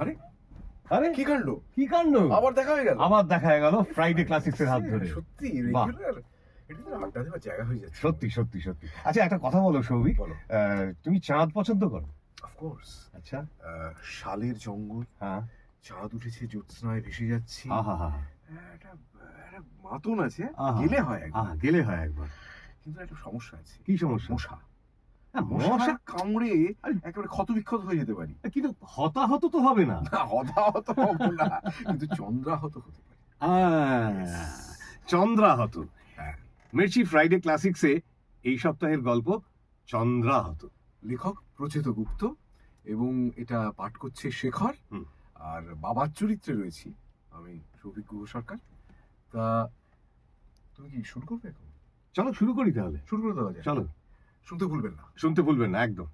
আরে? আরে? কি কাণ্ড? কি কাণ্ড? আবার দেখা হয়ে গেল? আবার দেখা হয়ে গেল ফ্রাইডে ক্লাসিক্সের হাত ধরে। সত্যি রেগুলার আড্ডা দেওয়ার জায়গা হয়ে যাচ্ছে। সত্যি সত্যি সত্যি। আচ্ছা একটা কথা বলো সৌভিক। তুমি চাঁদ পছন্দ করো? অফকোর্স আচ্ছা। শালের জঙ্গল। হ্যাঁ। চাঁদ উঠেছে জ্যোৎস্নায় ভেসে যাচ্ছি। একটা একটা মাতন আছে। গেলে হয় একবার। গেলে হয় একবার। কিন্তু একটা সমস্যা আছে। কি সমস্যা? মশা। মশা মশা কামড়ে একেবারে ক্ষত বিক্ষত হয়ে যেতে পারি। কিন্তু হতাহত তো হবে না। হতাহত হব না কিন্তু চন্দ্রাহত হতে পারি। চন্দ্রাহত। হ্যাঁ। মির্চি ফ্রাইডে ক্লাসিক্সে এই সপ্তাহের গল্প চন্দ্রাহত। লেখক প্রচেত গুপ্ত এবং এটা পাঠ করছে শেখর। আর বাবার চরিত্রে রয়েছি আমি সৌভিক গুহ সরকার। তা তুমি কি শুরু করবে এখন? চলো শুরু করি তাহলে। শুরু করে দেওয়া যায় চলো। শুনতে ভুলবেন না। শুনতে ভুলবেন না একদম।